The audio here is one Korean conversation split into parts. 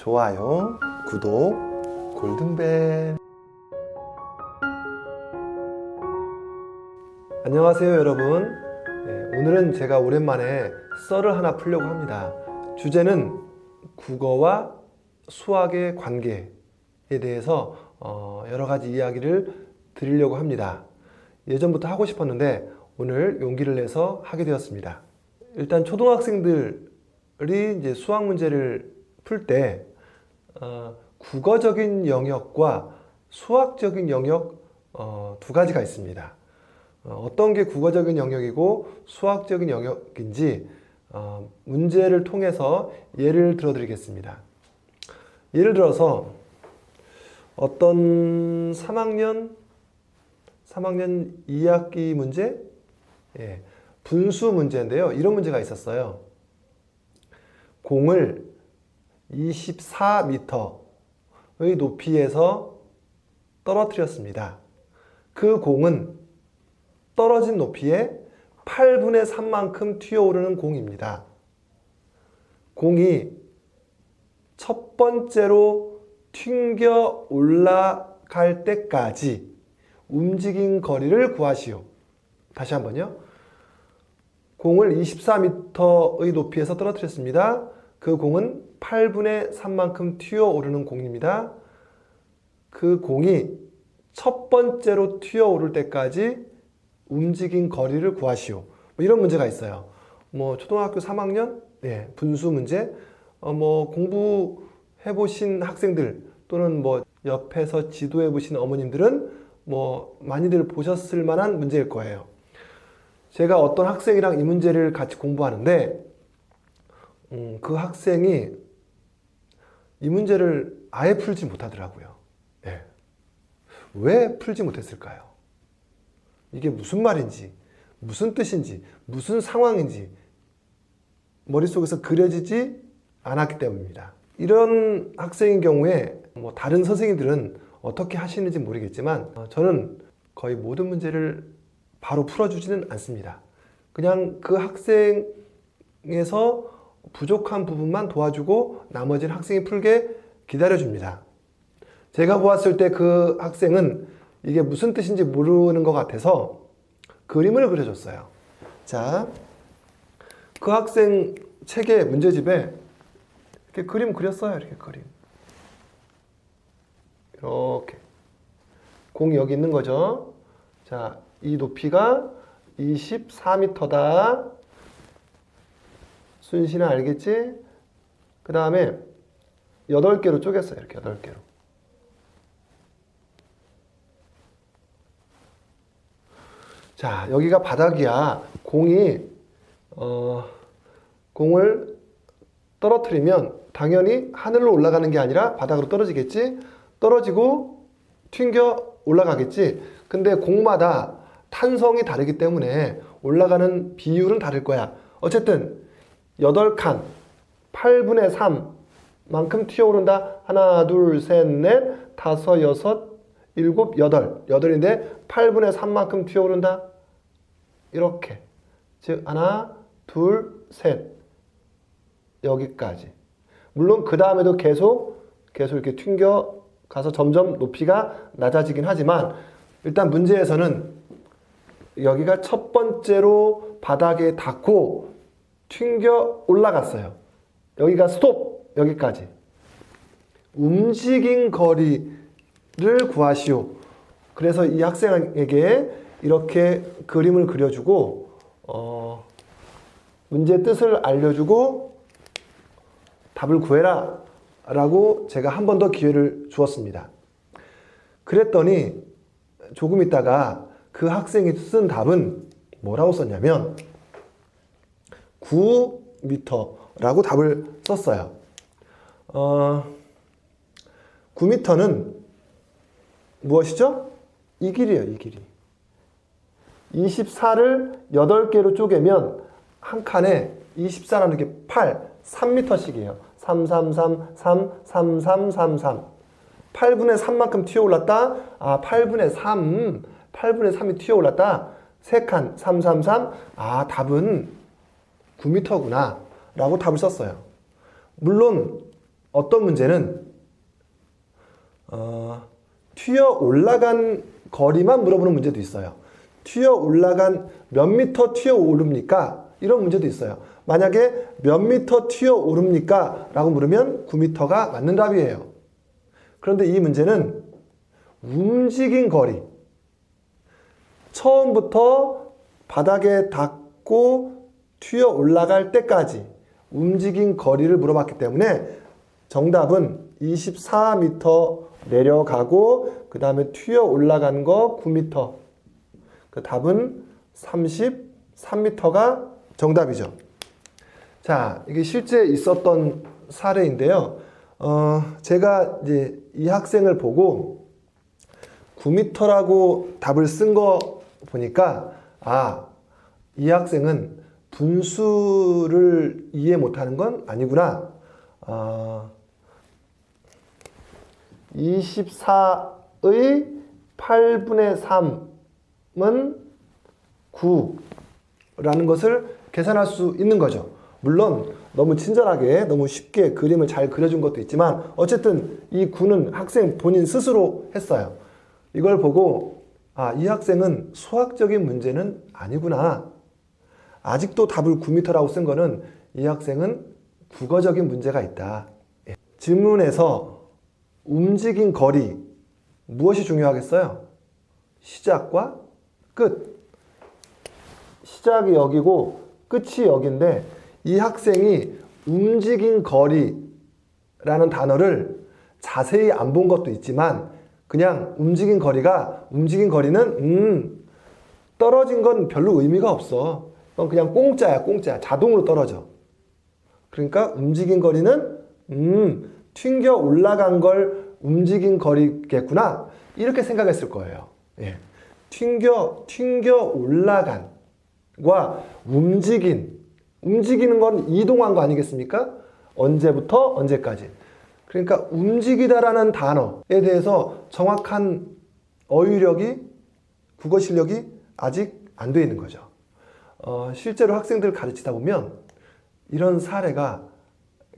좋아요, 구독, 골든벨. 안녕하세요, 여러분. 네, 오늘은 제가 오랜만에 썰을 하나 풀려고 합니다. 주제는 국어와 수학의 관계에 대해서 어, 여러 가지 이야기를 드리려고 합니다. 예전부터 하고 싶었는데 오늘 용기를 내서 하게 되었습니다. 일단 초등학생들이 이제 수학 문제를 풀 때 어, 국어적인 영역과 수학적인 영역 어, 두 가지가 있습니다. 어, 어떤 게 국어적인 영역이고 수학적인 영역인지 어, 문제를 통해서 예를 들어 드리겠습니다. 예를 들어서 어떤 3학년 3학년 2학기 문제 예, 분수 문제인데요. 이런 문제가 있었어요. 공을 24m의 높이에서 떨어뜨렸습니다. 그 공은 떨어진 높이에 8분의 3만큼 튀어오르는 공입니다. 공이 첫 번째로 튕겨 올라갈 때까지 움직인 거리를 구하시오. 다시 한번요. 공을 24m의 높이에서 떨어뜨렸습니다. 그 공은 8분의 3만큼 튀어오르는 공입니다. 그 공이 첫 번째로 튀어오를 때까지 움직인 거리를 구하시오. 뭐 이런 문제가 있어요. 뭐 초등학교 3학년 예, 분수 문제 어, 뭐 공부해 보신 학생들 또는 뭐 옆에서 지도해 보신 어머님들은 뭐 많이들 보셨을 만한 문제일 거예요. 제가 어떤 학생이랑 이 문제를 같이 공부하는데 음, 그 학생이 이 문제를 아예 풀지 못하더라고요. 예. 왜 풀지 못했을까요? 이게 무슨 말인지, 무슨 뜻인지, 무슨 상황인지 머릿속에서 그려지지 않았기 때문입니다. 이런 학생인 경우에 뭐 다른 선생님들은 어떻게 하시는지 모르겠지만 어, 저는 거의 모든 문제를 바로 풀어주지는 않습니다. 그냥 그 학생에서 부족한 부분만 도와주고 나머지는 학생이 풀게 기다려줍니다. 제가 보았을 때 그 학생은 이게 무슨 뜻인지 모르는 것 같아서 그림을 그려줬어요. 자, 그 학생 책의 문제집에 이렇게 그림 그렸어요. 이렇게 그림. 이렇게. 공이 여기 있는 거죠. 자, 이 높이가 24m다. 순신은 알겠지? 그 다음에 8개로 쪼갰어요. 이렇게 8개로. 자, 여기가 바닥이야. 공이, 어, 공을 떨어뜨리면 당연히 하늘로 올라가는 게 아니라 바닥으로 떨어지겠지? 떨어지고 튕겨 올라가겠지? 근데 공마다 탄성이 다르기 때문에 올라가는 비율은 다를 거야. 어쨌든, 8칸, 8분의 3만큼 튀어오른다. 하나, 둘, 셋, 넷, 다섯, 여섯, 일곱, 여덟. 여덟인데 8분의 3만큼 튀어오른다. 이렇게. 즉, 하나, 둘, 셋. 여기까지. 물론 그 다음에도 계속, 계속 이렇게 튕겨 가서 점점 높이가 낮아지긴 하지만 일단 문제에서는 여기가 첫 번째로 바닥에 닿고 튕겨 올라갔어요. 여기가 스톱! 여기까지. 움직인 거리를 구하시오. 그래서 이 학생에게 이렇게 그림을 그려주고, 어, 문제 뜻을 알려주고 답을 구해라. 라고 제가 한 번 더 기회를 주었습니다. 그랬더니 조금 있다가 그 학생이 쓴 답은 뭐라고 썼냐면 9m라고 답을 썼어요. 어, 9m는 무엇이죠? 이 길이에요, 이 길이. 24를 8개로 쪼개면 한 칸에 24라는 게 8, 3m씩이에요. 3, 3, 3, 3, 3, 3, 3, 3. 8분의 3만큼 튀어 올랐다. 아, 8분의 3. 8분의 3이 튀어 올랐다. 3칸, 3, 3, 3. 아, 답은 9m구나. 라고 답을 썼어요. 물론 어떤 문제는 어, 튀어 올라간 거리만 물어보는 문제도 있어요. 튀어 올라간 몇 미터 튀어 오릅니까? 이런 문제도 있어요. 만약에 몇 미터 튀어 오릅니까? 라고 물으면 9미터가 맞는 답이에요. 그런데 이 문제는 움직인 거리. 처음부터 바닥에 닿고 튀어 올라갈 때까지 움직인 거리를 물어봤기 때문에 정답은 24m 내려가고 그 다음에 튀어 올라간 거 9m. 그 답은 33m가 정답이죠. 자, 이게 실제 있었던 사례인데요. 어, 제가 이제 이 학생을 보고 9m라고 답을 쓴 거 보니까 아, 이 학생은 분수를 이해 못하는 건 아니구나. 아, 24의 8분의 3은 9라는 것을 계산할 수 있는 거죠. 물론 너무 친절하게 너무 쉽게 그림을 잘 그려준 것도 있지만 어쨌든 이 9는 학생 본인 스스로 했어요. 이걸 보고 아, 이 학생은 수학적인 문제는 아니구나. 아직도 답을 9m라고 쓴 거는 이 학생은 국어적인 문제가 있다. 예. 질문에서 움직인 거리 무엇이 중요하겠어요? 시작과 끝. 시작이 여기고 끝이 여기인데 이 학생이 움직인 거리라는 단어를 자세히 안 본 것도 있지만 그냥 움직인 거리가 움직인 거리는 음 떨어진 건 별로 의미가 없어. 그건 그냥 공짜야 공짜 자동으로 떨어져. 그러니까 움직인 거리는 음 튕겨 올라간 걸 움직인 거리겠구나 이렇게 생각했을 거예요. 예. 튕겨 튕겨 올라간과 움직인 움직이는 건 이동한 거 아니겠습니까? 언제부터 언제까지. 그러니까 움직이다라는 단어에 대해서 정확한 어휘력이 국어 실력이 아직 안 돼 있는 거죠. 어, 실제로 학생들 가르치다 보면 이런 사례가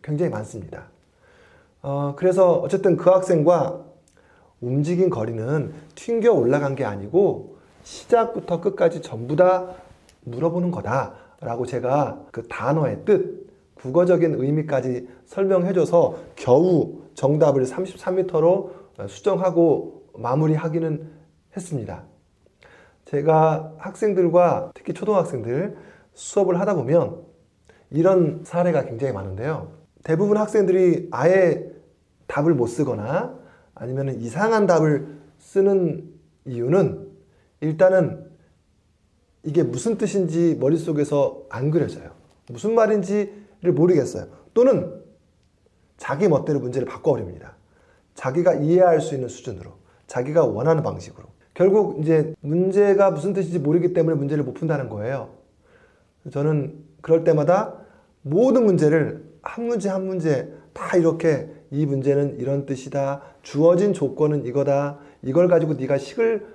굉장히 많습니다. 어, 그래서 어쨌든 그 학생과 움직인 거리는 튕겨 올라간 게 아니고 시작부터 끝까지 전부 다 물어보는 거다라고 제가 그 단어의 뜻, 국어적인 의미까지 설명해줘서 겨우 정답을 33m로 수정하고 마무리하기는 했습니다. 제가 학생들과 특히 초등학생들 수업을 하다 보면 이런 사례가 굉장히 많은데요. 대부분 학생들이 아예 답을 못 쓰거나 아니면 이상한 답을 쓰는 이유는 일단은 이게 무슨 뜻인지 머릿속에서 안 그려져요. 무슨 말인지를 모르겠어요. 또는 자기 멋대로 문제를 바꿔버립니다. 자기가 이해할 수 있는 수준으로, 자기가 원하는 방식으로. 결국 이제 문제가 무슨 뜻인지 모르기 때문에 문제를 못 푼다는 거예요. 저는 그럴 때마다 모든 문제를 한 문제 한 문제 다 이렇게 이 문제는 이런 뜻이다. 주어진 조건은 이거다. 이걸 가지고 네가 식을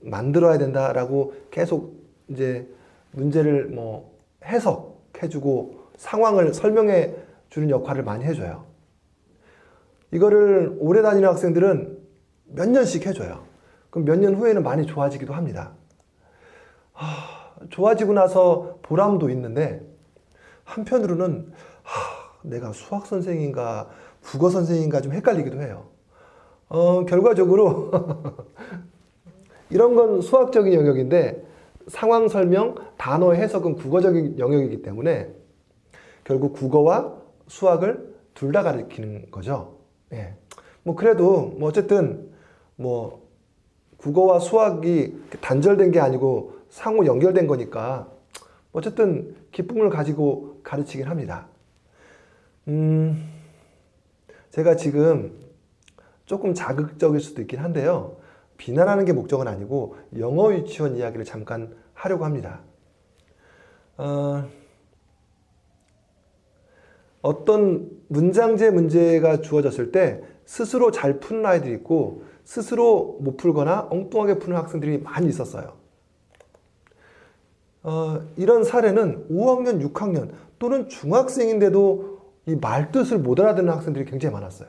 만들어야 된다라고 계속 이제 문제를 뭐 해석해주고 상황을 설명해 주는 역할을 많이 해줘요. 이거를 오래 다니는 학생들은 몇 년씩 해줘요. 그럼 몇 년 후에는 많이 좋아지기도 합니다. 하, 좋아지고 나서 보람도 있는데 한편으로는 하, 내가 수학 선생인가 국어 선생인가 좀 헷갈리기도 해요. 어, 결과적으로 이런 건 수학적인 영역인데 상황 설명, 단어 해석은 국어적인 영역이기 때문에 결국 국어와 수학을 둘 다 가르치는 거죠. 예. 뭐 그래도 뭐 어쨌든 뭐 국어와 수학이 단절된 게 아니고 상호 연결된 거니까 어쨌든 기쁨을 가지고 가르치긴 합니다. 음, 제가 지금 조금 자극적일 수도 있긴 한데요. 비난하는 게 목적은 아니고 영어 유치원 이야기를 잠깐 하려고 합니다. 어, 어떤 문장제 문제가 주어졌을 때 스스로 잘 푸는 아이들이 있고 스스로 못 풀거나 엉뚱하게 푸는 학생들이 많이 있었어요. 어, 이런 사례는 5학년, 6학년 또는 중학생인데도 이 말뜻을 못 알아듣는 학생들이 굉장히 많았어요.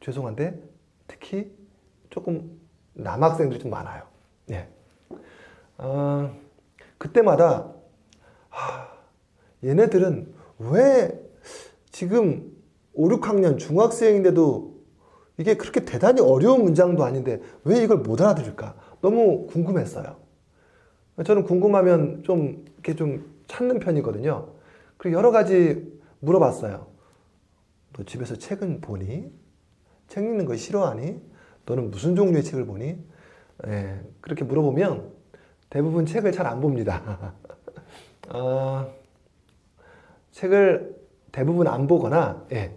죄송한데 특히 조금 남학생들이 좀 많아요. 예. 어, 그때마다 하, 얘네들은 왜 지금 5, 6학년 중학생인데도 이게 그렇게 대단히 어려운 문장도 아닌데 왜 이걸 못 알아들을까? 너무 궁금했어요. 저는 궁금하면 좀 이렇게 좀 찾는 편이거든요. 그리고 여러 가지 물어봤어요. 너 집에서 책은 보니? 책 읽는 거 싫어하니? 너는 무슨 종류의 책을 보니? 예, 그렇게 물어보면 대부분 책을 잘 안 봅니다. 어, 책을 대부분 안 보거나, 예,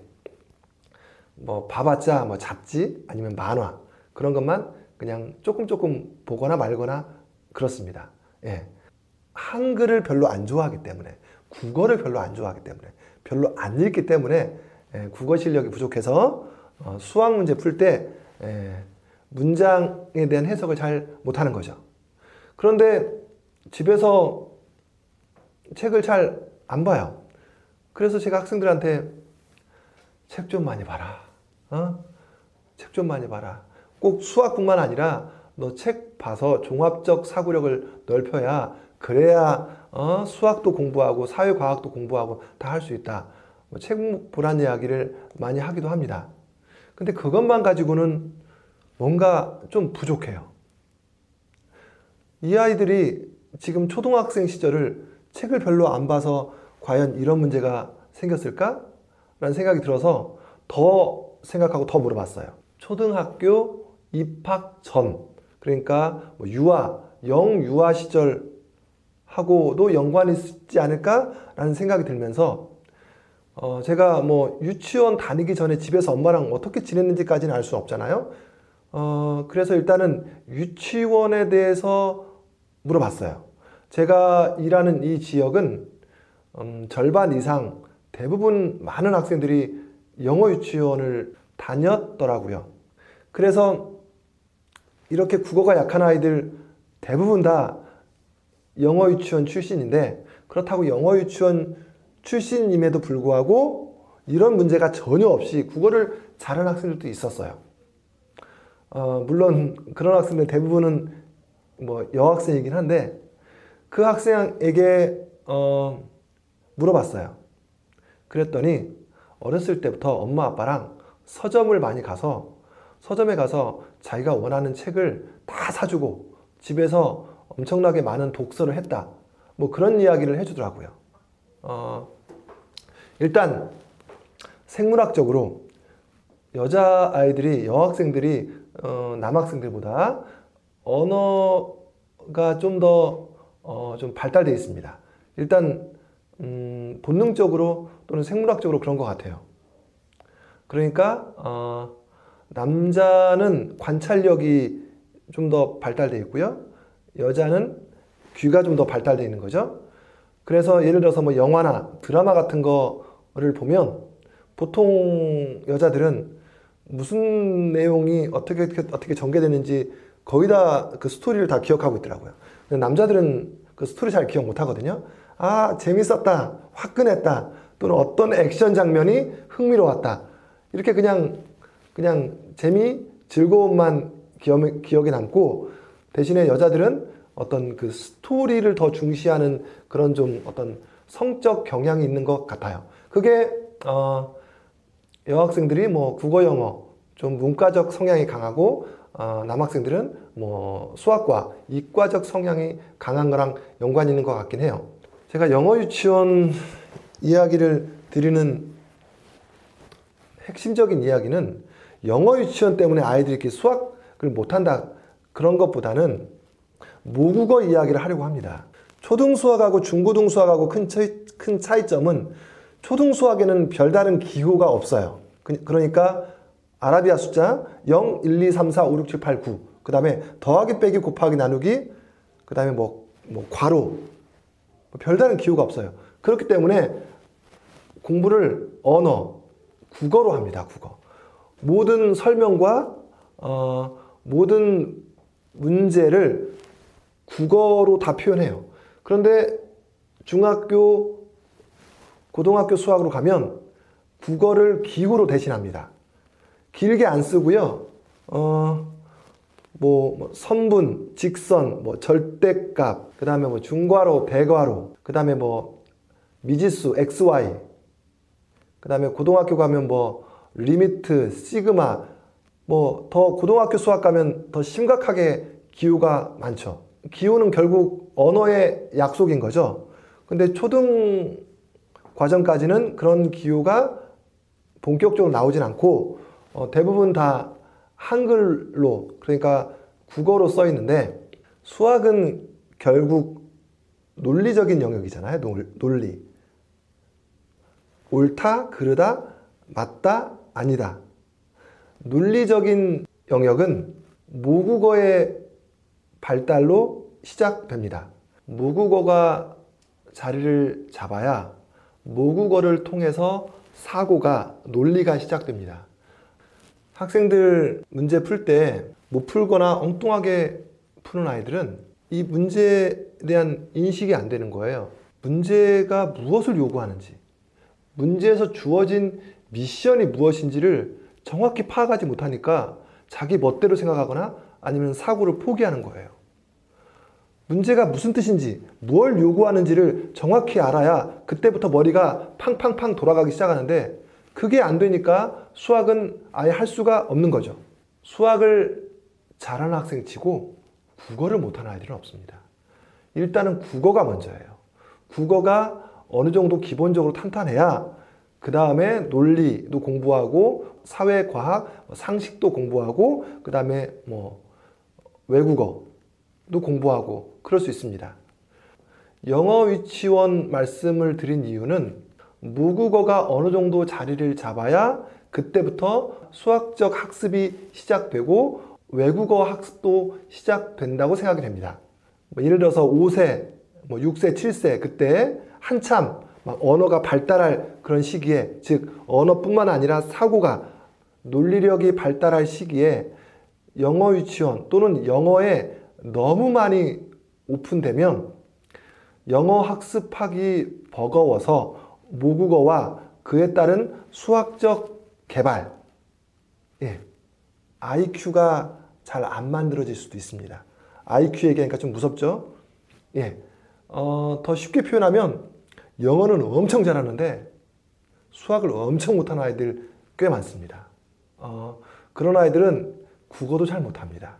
뭐 봐봤자 뭐 잡지 아니면 만화 그런 것만 그냥 조금 조금 보거나 말거나 그렇습니다. 예. 한글을 별로 안 좋아하기 때문에 국어를 별로 안 좋아하기 때문에 별로 안 읽기 때문에 예, 국어 실력이 부족해서 어, 수학 문제 풀때 예, 문장에 대한 해석을 잘 못하는 거죠. 그런데 집에서 책을 잘 안 봐요. 그래서 제가 학생들한테 책 좀 많이 봐라. 어? 책 좀 많이 봐라. 꼭 수학뿐만 아니라 너 책 봐서 종합적 사고력을 넓혀야 그래야 어? 수학도 공부하고 사회과학도 공부하고 다 할 수 있다. 뭐 책 보란 이야기를 많이 하기도 합니다. 근데 그것만 가지고는 뭔가 좀 부족해요. 이 아이들이 지금 초등학생 시절을 책을 별로 안 봐서 과연 이런 문제가 생겼을까? 라는 생각이 들어서 더 생각하고 더 물어봤어요. 초등학교 입학 전, 그러니까 뭐 유아, 영유아 시절 하고도 연관이 있지 않을까라는 생각이 들면서 어 제가 뭐 유치원 다니기 전에 집에서 엄마랑 어떻게 지냈는지까지는 알 수 없잖아요. 어 그래서 일단은 유치원에 대해서 물어봤어요. 제가 일하는 이 지역은 음, 절반 이상 대부분 많은 학생들이 영어 유치원을 다녔더라고요. 그래서 이렇게 국어가 약한 아이들 대부분 다 영어 유치원 출신인데 그렇다고 영어 유치원 출신임에도 불구하고 이런 문제가 전혀 없이 국어를 잘하는 학생들도 있었어요. 어, 물론 그런 학생들 대부분은 뭐 여학생이긴 한데 그 학생에게 어, 물어봤어요. 그랬더니 어렸을 때부터 엄마 아빠랑 서점을 많이 가서 서점에 가서 자기가 원하는 책을 다 사주고 집에서 엄청나게 많은 독서를 했다. 뭐 그런 이야기를 해주더라고요. 어, 일단 생물학적으로 여자 아이들이 여학생들이 어, 남학생들보다 언어가 좀더 어, 좀 발달되어 있습니다. 일단 음, 본능적으로 또는 생물학적으로 그런 것 같아요. 그러니까 어, 남자는 관찰력이 좀 더 발달되어 있고요. 여자는 귀가 좀 더 발달되어 있는 거죠. 그래서 예를 들어서 뭐 영화나 드라마 같은 거를 보면 보통 여자들은 무슨 내용이 어떻게 어떻게 전개되는지 거의 다 그 스토리를 다 기억하고 있더라고요. 남자들은 그 스토리 잘 기억 못 하거든요. 아, 재밌었다. 화끈했다. 또는 어떤 액션 장면이 흥미로웠다. 이렇게 그냥, 그냥 재미, 즐거움만 기억, 기억에 남고 대신에 여자들은 어떤 그 스토리를 더 중시하는 그런 좀 어떤 성적 경향이 있는 것 같아요. 그게, 어, 여학생들이 뭐 국어, 영어, 좀 문과적 성향이 강하고, 어, 남학생들은 뭐 수학과 이과적 성향이 강한 거랑 연관이 있는 것 같긴 해요. 제가 영어 유치원 이야기를 드리는 핵심적인 이야기는 영어 유치원 때문에 아이들이 이렇게 수학을 못한다 그런 것보다는 모국어 이야기를 하려고 합니다. 초등 수학하고 중고등 수학하고 큰, 차이, 큰 차이점은 초등 수학에는 별다른 기호가 없어요. 그- 그러니까 아라비아 숫자 0, 1, 2, 3, 4, 5, 6, 7, 8, 9. 그 다음에 더하기, 빼기, 곱하기, 나누기. 그 다음에 뭐, 뭐, 괄호. 뭐 별다른 기호가 없어요. 그렇기 때문에 공부를 언어, 국어로 합니다. 국어. 모든 설명과 어, 모든 문제를 국어로 다 표현해요. 그런데 중학교, 고등학교 수학으로 가면 국어를 기호로 대신합니다. 길게 안 쓰고요. 어, 뭐, 뭐 선분, 직선, 뭐 절대값, 그 다음에 뭐 중괄호, 대괄호, 그 다음에 뭐 미지수, xy, 그 다음에 고등학교 가면 뭐 리미트, 시그마, 뭐 더 고등학교 수학 가면 더 심각하게 기호가 많죠. 기호는 결국 언어의 약속인 거죠. 근데 초등 과정까지는 그런 기호가 본격적으로 나오진 않고 어, 대부분 다 한글로 그러니까 국어로 써 있는데 수학은 결국 논리적인 영역이잖아요. 논- 논리. 옳다, 그르다, 맞다, 아니다. 논리적인 영역은 모국어의 발달로 시작됩니다. 모국어가 자리를 잡아야 모국어를 통해서 사고가 논리가 시작됩니다. 학생들 문제 풀 때 못 풀거나 엉뚱하게 푸는 아이들은 이 문제에 대한 인식이 안 되는 거예요. 문제가 무엇을 요구하는지, 문제에서 주어진 미션이 무엇인지를 정확히 파악하지 못하니까 자기 멋대로 생각하거나 아니면 사고를 포기하는 거예요. 문제가 무슨 뜻인지, 뭘 요구하는지를 정확히 알아야 그때부터 머리가 팡팡팡 돌아가기 시작하는데 그게 안 되니까 수학은 아예 할 수가 없는 거죠. 수학을 잘하는 학생 치고 국어를 못하는 아이들은 없습니다. 일단은 국어가 먼저예요. 국어가 어느 정도 기본적으로 탄탄해야 그 다음에 논리도 공부하고 사회과학, 상식도 공부하고 그 다음에 뭐 외국어도 공부하고 그럴 수 있습니다. 영어 유치원 말씀을 드린 이유는 모국어가 어느 정도 자리를 잡아야 그때부터 수학적 학습이 시작되고 외국어 학습도 시작된다고 생각이 됩니다. 뭐 예를 들어서 5세, 뭐 6세, 7세 그때 한참 막 언어가 발달할 그런 시기에 즉 언어뿐만 아니라 사고가 논리력이 발달할 시기에 영어 유치원 또는 영어에 너무 많이 오픈되면 영어 학습하기 버거워서 모국어와 그에 따른 수학적 개발, 예, IQ가 잘 안 만들어질 수도 있습니다. IQ 얘기하니까 좀 무섭죠? 예, 어, 더 쉽게 표현하면 영어는 엄청 잘하는데 수학을 엄청 못하는 아이들 꽤 많습니다. 어, 그런 아이들은 국어도 잘 못합니다.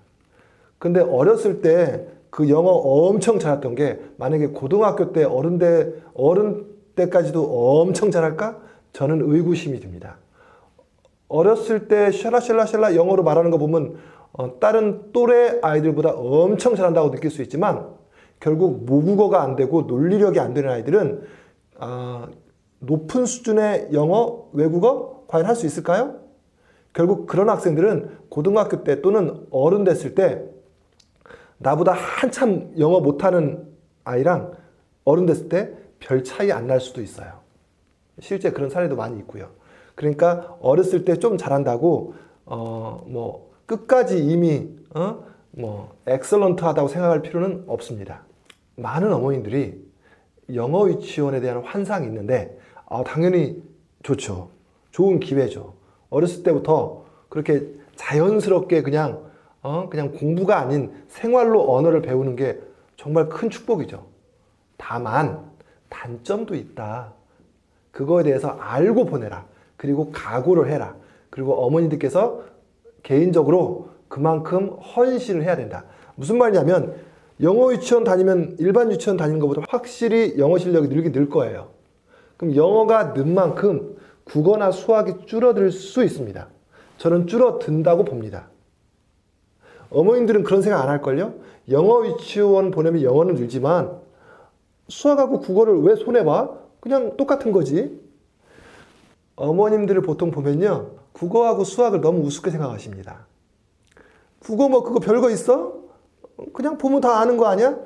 근데 어렸을 때 그 영어 엄청 잘했던 게 만약에 고등학교 때 어른 때 어른 때까지도 엄청 잘할까? 저는 의구심이 듭니다. 어렸을 때 샬라샬라샬라 영어로 말하는 거 보면 어, 다른 또래 아이들보다 엄청 잘한다고 느낄 수 있지만 결국 모국어가 안 되고 논리력이 안 되는 아이들은 아, 높은 수준의 영어, 외국어 과연 할 수 있을까요? 결국 그런 학생들은 고등학교 때 또는 어른 됐을 때 나보다 한참 영어 못하는 아이랑 어른 됐을 때 별 차이 안 날 수도 있어요. 실제 그런 사례도 많이 있고요. 그러니까 어렸을 때 좀 잘한다고 어 뭐 끝까지 이미 어뭐 엑설런트하다고 생각할 필요는 없습니다. 많은 어머님들이 영어 유치원에 대한 환상이 있는데 아, 당연히 좋죠. 좋은 기회죠. 어렸을 때부터 그렇게 자연스럽게 그냥 어 그냥 공부가 아닌 생활로 언어를 배우는 게 정말 큰 축복이죠. 다만 단점도 있다. 그거에 대해서 알고 보내라. 그리고 각오를 해라. 그리고 어머니들께서 개인적으로 그만큼 헌신을 해야 된다. 무슨 말이냐면 영어 유치원 다니면 일반 유치원 다니는 것보다 확실히 영어 실력이 늘긴 늘 거예요. 그럼 영어가 는 만큼 국어나 수학이 줄어들 수 있습니다. 저는 줄어든다고 봅니다. 어머님들은 그런 생각 안 할걸요? 영어 유치원 보내면 영어는 늘지만 수학하고 국어를 왜 손해봐? 그냥 똑같은 거지. 어머님들을 보통 보면요. 국어하고 수학을 너무 우습게 생각하십니다. 국어 뭐 그거 별거 있어? 그냥 보면 다 아는 거 아니야?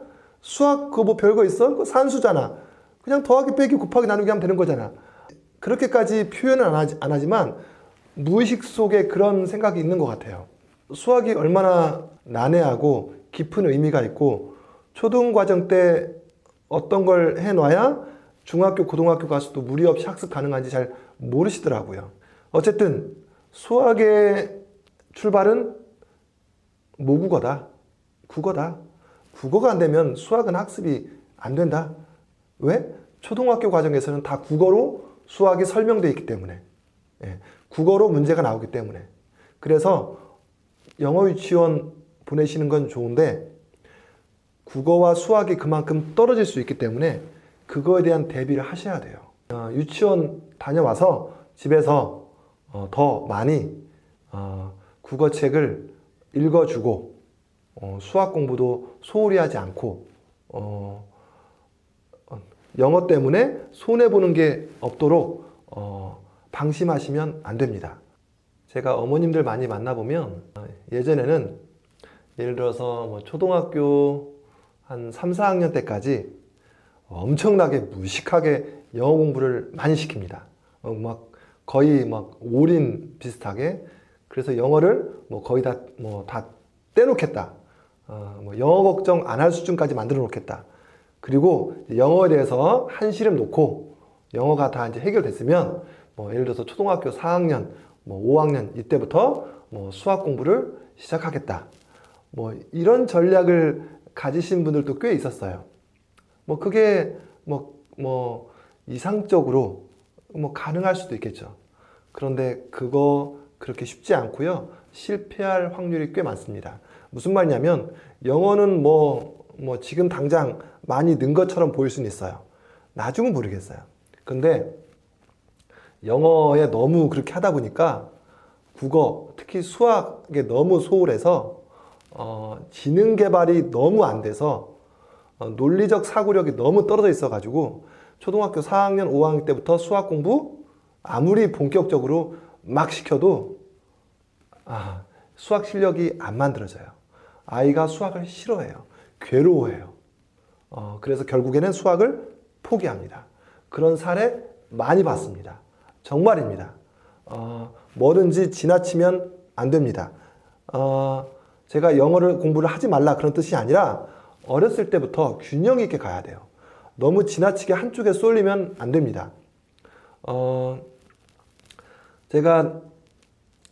수학 그거 뭐 별거 있어? 그거 산수잖아. 그냥 더하기 빼기 곱하기 나누기 하면 되는 거잖아. 그렇게까지 표현은 안, 하지, 안 하지만 무의식 속에 그런 생각이 있는 것 같아요. 수학이 얼마나 난해하고 깊은 의미가 있고 초등 과정 때 어떤 걸 해놔야 중학교, 고등학교 가서도 무리 없이 학습 가능한지 잘 모르시더라고요. 어쨌든 수학의 출발은 모국어다. 국어다. 국어가 안 되면 수학은 학습이 안 된다. 왜? 초등학교 과정에서는 다 국어로 수학이 설명되어 있기 때문에. 예, 국어로 문제가 나오기 때문에. 그래서 영어 유치원 보내시는 건 좋은데 국어와 수학이 그만큼 떨어질 수 있기 때문에 그거에 대한 대비를 하셔야 돼요. 어, 유치원 다녀와서 집에서 어, 더 많이 어, 국어책을 읽어주고 어, 수학 공부도 소홀히 하지 않고 어, 어, 영어 때문에 손해 보는 게 없도록 어, 방심하시면 안 됩니다. 제가 어머님들 많이 만나보면 어, 예전에는 예를 들어서 뭐 초등학교 한 3, 4학년 때까지 엄청나게 무식하게 영어 공부를 많이 시킵니다. 어, 막 거의 막 올인 비슷하게 그래서 영어를 뭐 거의 다뭐다 떼놓겠다. 어, 뭐 영어 걱정 안 할 수준까지 만들어 놓겠다. 그리고 영어에 대해서 한 시름 놓고 영어가 다 이제 해결됐으면 뭐 예를 들어서 초등학교 4학년, 뭐 5학년 이때부터 뭐 수학 공부를 시작하겠다. 뭐 이런 전략을 가지신 분들도 꽤 있었어요. 뭐 그게 뭐, 뭐 이상적으로 뭐 가능할 수도 있겠죠. 그런데 그거 그렇게 쉽지 않고요. 실패할 확률이 꽤 많습니다. 무슨 말이냐면 영어는 뭐, 뭐 지금 당장 많이 는 것처럼 보일 수는 있어요. 나중은 모르겠어요. 근데 영어에 너무 그렇게 하다 보니까 국어, 특히 수학에 너무 소홀해서 어, 지능 개발이 너무 안 돼서 어, 논리적 사고력이 너무 떨어져 있어 가지고 초등학교 4학년, 5학년 때부터 수학 공부 아무리 본격적으로 막 시켜도 아, 수학 실력이 안 만들어져요. 아이가 수학을 싫어해요. 괴로워해요. 어, 그래서 결국에는 수학을 포기합니다. 그런 사례 많이 봤습니다. 정말입니다. 어, 뭐든지 지나치면 안 됩니다. 어, 제가 영어를 공부를 하지 말라 그런 뜻이 아니라 어렸을 때부터 균형 있게 가야 돼요. 너무 지나치게 한쪽에 쏠리면 안 됩니다. 어, 제가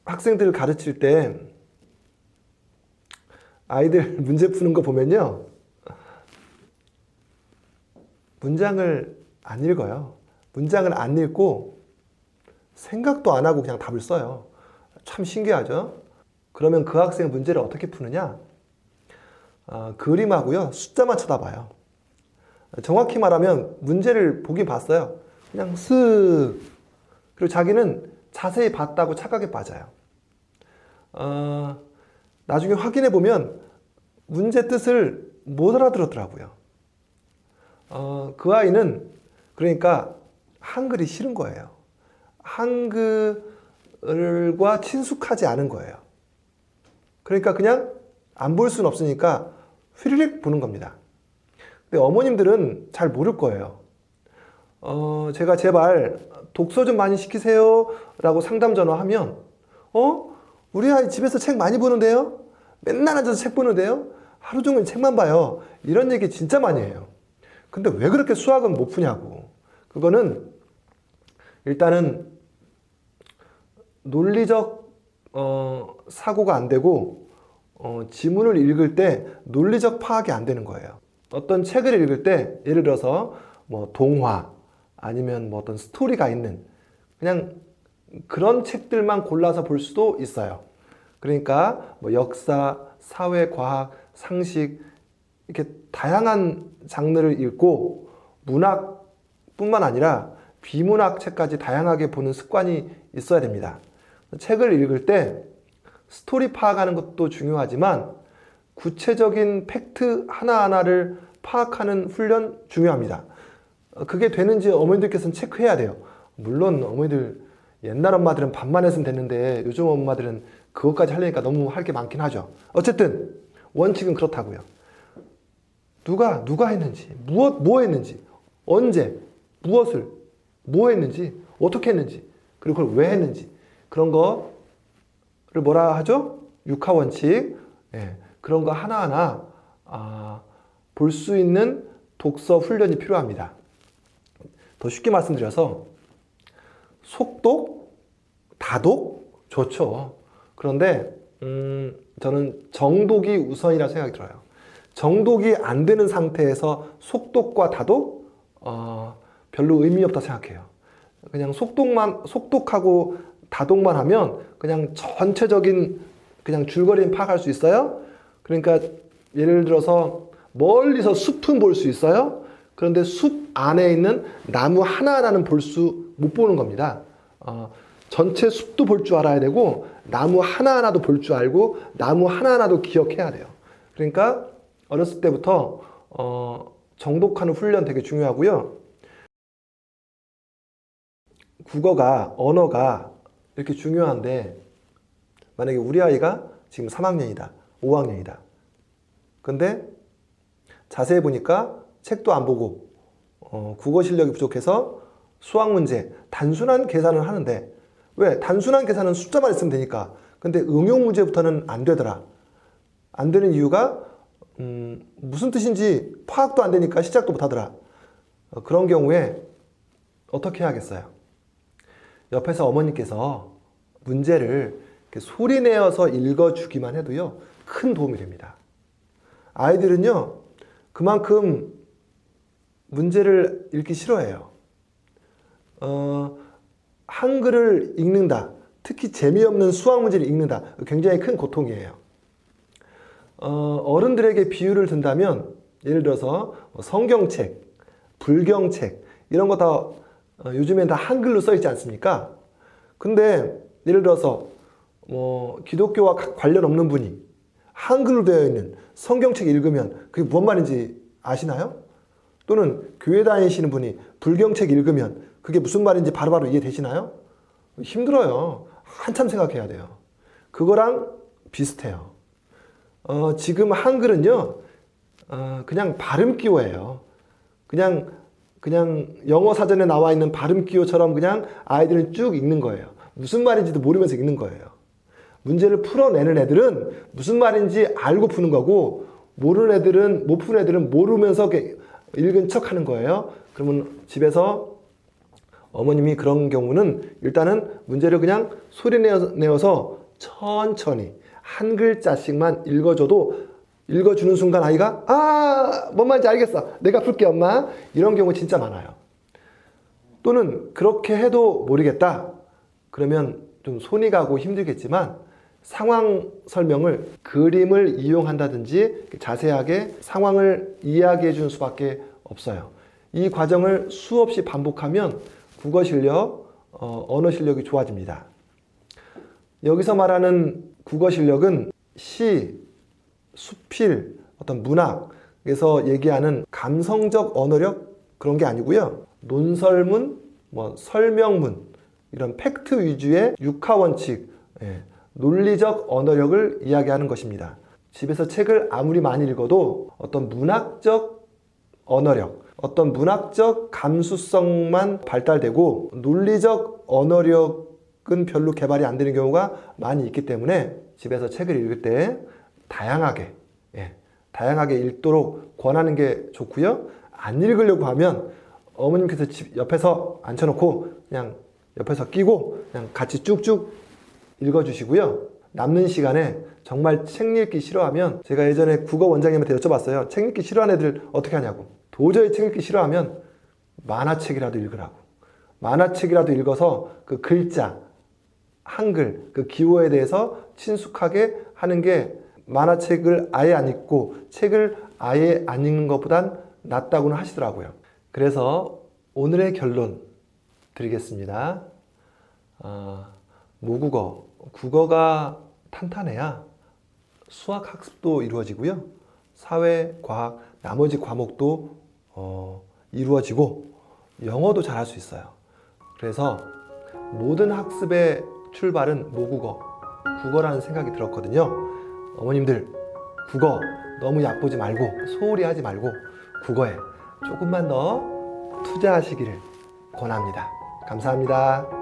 학생들을 가르칠 때 아이들 문제 푸는 거 보면요. 문장을 안 읽어요. 문장을 안 읽고 생각도 안 하고 그냥 답을 써요. 참 신기하죠? 그러면 그 학생 문제를 어떻게 푸느냐? 어, 그림하고요, 숫자만 쳐다봐요. 정확히 말하면 문제를 보긴 봤어요. 그냥 쓱. 그리고 자기는 자세히 봤다고 착각에 빠져요. 어, 나중에 확인해 보면 문제 뜻을 못 알아들었더라고요. 어, 그 아이는 그러니까 한글이 싫은 거예요. 한글과 친숙하지 않은 거예요. 그러니까 그냥 안 볼 수는 없으니까 휘리릭 보는 겁니다. 근데 어머님들은 잘 모를 거예요. 어, 제가 제발 독서 좀 많이 시키세요. 라고 상담 전화하면, 어? 우리 아이 집에서 책 많이 보는데요? 맨날 앉아서 책 보는데요? 하루 종일 책만 봐요. 이런 얘기 진짜 많이 해요. 근데 왜 그렇게 수학은 못 푸냐고. 그거는 일단은 논리적 어, 사고가 안 되고 어, 지문을 읽을 때 논리적 파악이 안 되는 거예요. 어떤 책을 읽을 때 예를 들어서 뭐 동화 아니면 뭐 어떤 스토리가 있는 그냥 그런 책들만 골라서 볼 수도 있어요. 그러니까 뭐 역사, 사회, 과학, 상식 이렇게 다양한 장르를 읽고 문학뿐만 아니라 비문학 책까지 다양하게 보는 습관이 있어야 됩니다. 책을 읽을 때 스토리 파악하는 것도 중요하지만 구체적인 팩트 하나하나를 파악하는 훈련 중요합니다. 그게 되는지 어머니들께서는 체크해야 돼요. 물론 어머니들 옛날 엄마들은 반만 했으면 됐는데 요즘 엄마들은 그것까지 하려니까 너무 할 게 많긴 하죠. 어쨌든 원칙은 그렇다고요. 누가 누가 했는지 무엇 뭐 했는지 언제 무엇을 뭐 했는지 어떻게 했는지 그리고 그걸 왜 했는지 그런 거를 뭐라 하죠? 육하 원칙 예, 그런 거 하나하나 아, 볼 수 있는 독서 훈련이 필요합니다. 더 쉽게 말씀드려서 속독, 다독 좋죠. 그런데 음, 저는 정독이 우선이라 생각이 들어요. 정독이 안 되는 상태에서 속독과 다독 어, 별로 의미 없다 생각해요. 그냥 속독만 속독하고 다독만 하면 그냥 전체적인 그냥 줄거리는 파악할 수 있어요. 그러니까 예를 들어서 멀리서 숲은 볼 수 있어요. 그런데 숲 안에 있는 나무 하나하나는 볼 수 못 보는 겁니다. 어, 전체 숲도 볼 줄 알아야 되고 나무 하나하나도 볼 줄 알고 나무 하나하나도 기억해야 돼요. 그러니까 어렸을 때부터 어, 정독하는 훈련 되게 중요하고요. 국어가 언어가 이렇게 중요한데 만약에 우리 아이가 지금 3학년이다, 5학년이다. 근데 자세히 보니까 책도 안 보고 어, 국어 실력이 부족해서 수학 문제 단순한 계산을 하는데 왜 단순한 계산은 숫자만 있으면 되니까 근데 응용 문제부터는 안 되더라. 안 되는 이유가 음, 무슨 뜻인지 파악도 안 되니까 시작도 못 하더라. 어, 그런 경우에 어떻게 해야겠어요? 옆에서 어머니께서 문제를 소리 내어서 읽어주기만 해도요, 큰 도움이 됩니다. 아이들은요, 그만큼 문제를 읽기 싫어해요. 어, 한글을 읽는다. 특히 재미없는 수학 문제를 읽는다. 굉장히 큰 고통이에요. 어, 어른들에게 비유를 든다면, 예를 들어서 뭐 성경책, 불경책, 이런 거 다, 어, 요즘엔 다 한글로 써 있지 않습니까? 근데, 예를 들어서, 뭐, 기독교와 가- 관련 없는 분이 한글로 되어 있는 성경책 읽으면 그게 무슨 말인지 아시나요? 또는 교회 다니시는 분이 불경책 읽으면 그게 무슨 말인지 바로 바로 이해되시나요? 힘들어요. 한참 생각해야 돼요. 그거랑 비슷해요. 어, 지금 한글은요, 어, 그냥 발음 기호예요. 그냥, 그냥 영어 사전에 나와 있는 발음 기호처럼 그냥 아이들은 쭉 읽는 거예요. 무슨 말인지도 모르면서 읽는 거예요. 문제를 풀어내는 애들은 무슨 말인지 알고 푸는 거고, 모르는 애들은, 못 푸는 애들은 모르면서 읽은 척 하는 거예요. 그러면 집에서 어머님이 그런 경우는 일단은 문제를 그냥 소리 내어- 내어서 천천히 한 글자씩만 읽어줘도 읽어주는 순간 아이가 아, 뭔 말인지 알겠어. 내가 풀게 엄마. 이런 경우 진짜 많아요. 또는 그렇게 해도 모르겠다. 그러면 좀 손이 가고 힘들겠지만 상황 설명을 그림을 이용한다든지 자세하게 상황을 이야기해 주는 수밖에 없어요. 이 과정을 수없이 반복하면 국어 실력, 어, 언어 실력이 좋아집니다. 여기서 말하는 국어 실력은 시, 수필, 어떤 문학에서 얘기하는 감성적 언어력 그런 게 아니고요. 논설문, 뭐 설명문 이런 팩트 위주의 육하 원칙, 예, 논리적 언어력을 이야기하는 것입니다. 집에서 책을 아무리 많이 읽어도 어떤 문학적 언어력, 어떤 문학적 감수성만 발달되고 논리적 언어력은 별로 개발이 안 되는 경우가 많이 있기 때문에 집에서 책을 읽을 때 다양하게, 예, 다양하게 읽도록 권하는 게 좋고요. 안 읽으려고 하면 어머님께서 집 옆에서 앉혀놓고 그냥 옆에서 끼고 그냥 같이 쭉쭉 읽어주시고요. 남는 시간에 정말 책 읽기 싫어하면 제가 예전에 국어 원장님한테 여쭤봤어요. 책 읽기 싫어하는 애들 어떻게 하냐고. 도저히 책 읽기 싫어하면 만화책이라도 읽으라고. 만화책이라도 읽어서 그 글자, 한글, 그 기호에 대해서 친숙하게 하는 게 만화책을 아예 안 읽고 책을 아예 안 읽는 것보단 낫다고는 하시더라고요. 그래서 오늘의 결론 드리겠습니다. 아, 모국어, 국어가 탄탄해야 수학 학습도 이루어지고요. 사회, 과학, 나머지 과목도 어, 이루어지고 영어도 잘할 수 있어요. 그래서 모든 학습의 출발은 모국어, 국어라는 생각이 들었거든요. 어머님들, 국어 너무 얕보지 말고 소홀히 하지 말고 국어에 조금만 더 투자하시기를 권합니다. 감사합니다.